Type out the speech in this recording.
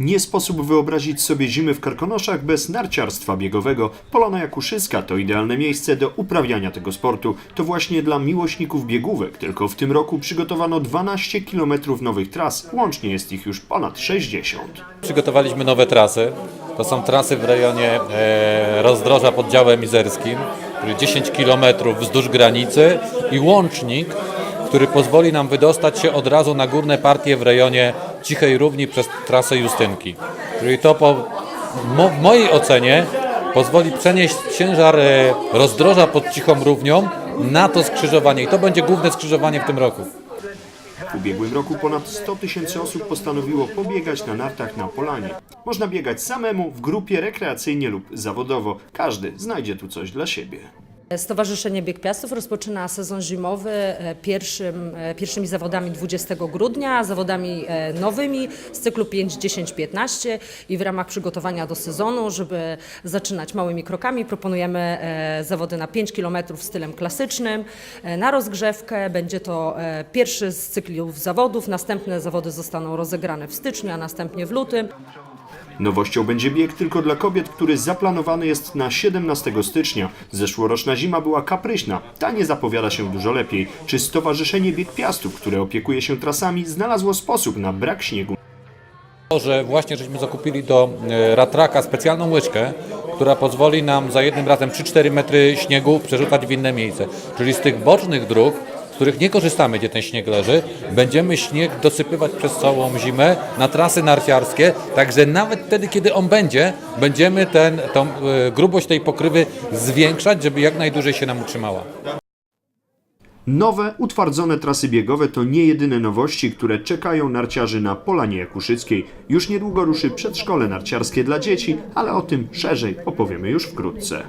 Nie sposób wyobrazić sobie zimy w Karkonoszach bez narciarstwa biegowego. Polona Jakuszyska to idealne miejsce do uprawiania tego sportu. To właśnie dla miłośników biegówek. Tylko w tym roku przygotowano 12 km nowych tras. Łącznie jest ich już ponad 60. Przygotowaliśmy nowe trasy. To są trasy w rejonie e, rozdroża pod działem izerskim, który 10 km wzdłuż granicy i łącznik, który pozwoli nam wydostać się od razu na górne partie w rejonie Cichej Równi przez trasę Justynki. Czyli to po, mo, w mojej ocenie pozwoli przenieść ciężar e, rozdroża pod Cichą Równią na to skrzyżowanie i to będzie główne skrzyżowanie w tym roku. W ubiegłym roku ponad 100 tysięcy osób postanowiło pobiegać na nartach na Polanie. Można biegać samemu, w grupie, rekreacyjnie lub zawodowo. Każdy znajdzie tu coś dla siebie. Stowarzyszenie Bieg Piastów rozpoczyna sezon zimowy e, pierwszym, e, pierwszymi zawodami 20 grudnia, zawodami e, nowymi z cyklu 5, 10, 15 i w ramach przygotowania do sezonu, żeby zaczynać małymi krokami, proponujemy zawody na 5 km stylem klasycznym. Na rozgrzewkę będzie to pierwszy z cyklów zawodów, następne zawody zostaną rozegrane w styczniu, a następnie w lutym. Nowością będzie bieg tylko dla kobiet, który zaplanowany jest na 17 stycznia. Zeszłoroczna zima była kapryśna, ta nie zapowiada się dużo lepiej. Czy Stowarzyszenie Bieg Piastów, które opiekuje się trasami, znalazło sposób na brak śniegu? To, że właśnie żeśmy zakupili do e, ratraka specjalną łyczkę, która pozwoli nam za jednym razem 3-4 metry śniegu przerzucać w inne miejsce. Czyli z tych bocznych dróg, których nie korzystamy, gdzie ten śnieg leży, będziemy śnieg dosypywać przez całą zimę na trasy narciarskie, także nawet wtedy, kiedy on będzie, będziemy ten, tą e, grubość tej pokrywy zwiększać, żeby jak najdłużej się nam utrzymała. Nowe, utwardzone trasy biegowe to nie jedyne nowości, które czekają narciarzy na Polanie Jakuszyckiej. Już niedługo ruszy przedszkole narciarskie dla dzieci, ale o tym szerzej opowiemy już wkrótce.